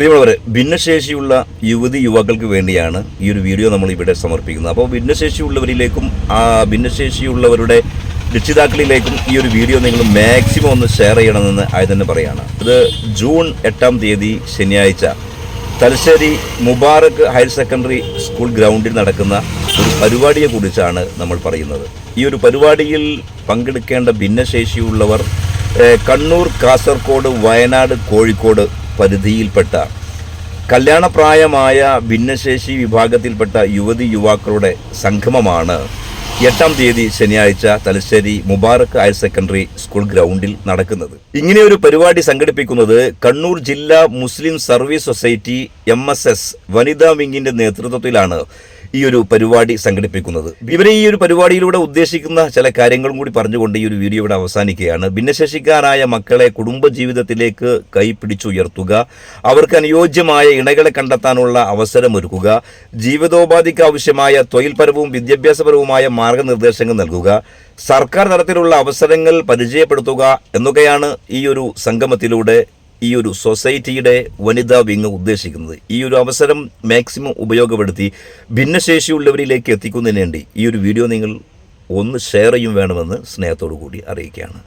പ്രിയമുള്ളവരെ ഭിന്നശേഷിയുള്ള യുവതി യുവാക്കൾക്ക് വേണ്ടിയാണ് ഈ ഒരു വീഡിയോ നമ്മൾ ഇവിടെ സമർപ്പിക്കുന്നത്. അപ്പോൾ ഭിന്നശേഷിയുള്ളവരിലേക്കും ആ ഭിന്നശേഷിയുള്ളവരുടെ രക്ഷിതാക്കളിലേക്കും ഈ ഒരു വീഡിയോ നിങ്ങൾ മാക്സിമം ഒന്ന് ഷെയർ ചെയ്യണമെന്ന് ആദ്യം തന്നെ പറയുകയാണ് ഇത് ജൂൺ എട്ടാം തീയതി ശനിയാഴ്ച Thalassery Mubarak higher secondary school ഗ്രൗണ്ടിൽ നടക്കുന്ന ഒരു പരിപാടിയെ കുറിച്ചാണ് നമ്മൾ പറയുന്നത്. ഈ ഒരു പരിപാടിയിൽ പങ്കെടുക്കേണ്ട ഭിന്നശേഷിയുള്ളവർ കണ്ണൂർ കാസർഗോഡ് വയനാട് കോഴിക്കോട് പരിധിയിൽപ്പെട്ട കല്യാണപ്രായമായ ഭിന്നശേഷി വിഭാഗത്തിൽപ്പെട്ട യുവതി യുവാക്കളുടെ സംഗമമാണ് എട്ടാം തീയതി ശനിയാഴ്ച Thalassery Mubarak higher secondary school ഗ്രൗണ്ടിൽ നടക്കുന്നത്. ഇങ്ങനെ ഒരു പരിപാടി സംഘടിപ്പിക്കുന്നത് കണ്ണൂർ ജില്ലാ മുസ്ലിം സർവീസ് സൊസൈറ്റി എം വനിതാ വിങ്ങിന്റെ നേതൃത്വത്തിലാണ്. ഈ ഒരു പരിപാടി സംഘടിപ്പിക്കുന്നത്. ഇവരെ ഈ ഒരു പരിപാടിയിലൂടെ ഉദ്ദേശിക്കുന്ന ചില കാര്യങ്ങളും കൂടി പറഞ്ഞുകൊണ്ട് ഈ ഒരു വീഡിയോ ഇവിടെ അവസാനിക്കുകയാണ്. ഭിന്നശേഷിക്കാരായ മക്കളെ കുടുംബജീവിതത്തിലേക്ക് കൈപിടിച്ചുയർത്തുക. അവർക്ക് അനുയോജ്യമായ ഇണകളെ കണ്ടെത്താനുള്ള അവസരമൊരുക്കുക. ജീവിതോപാധിക്ക് ആവശ്യമായ തൊഴിൽപരവും വിദ്യാഭ്യാസപരവുമായ മാർഗനിർദ്ദേശങ്ങൾ നൽകുക. സർക്കാർ തലത്തിലുള്ള അവസരങ്ങൾ പരിചയപ്പെടുത്തുക എന്നൊക്കെയാണ് ഈ ഒരു സംഗമത്തിലൂടെ ഈ ഒരു സൊസൈറ്റിയുടെ വനിതാ വിങ് ഉദ്ദേശിക്കുന്നത്. ഈ ഒരു അവസരം മാക്സിമം ഉപയോഗപ്പെടുത്തി ഭിന്നശേഷിയുള്ളവരിലേക്ക് എത്തിക്കുന്നതിന് വേണ്ടി ഈ ഒരു വീഡിയോ നിങ്ങൾ ഒന്ന് ഷെയർ ചെയ്യും വേണമെന്ന് സ്നേഹത്തോടു കൂടി അറിയിക്കുകയാണ്.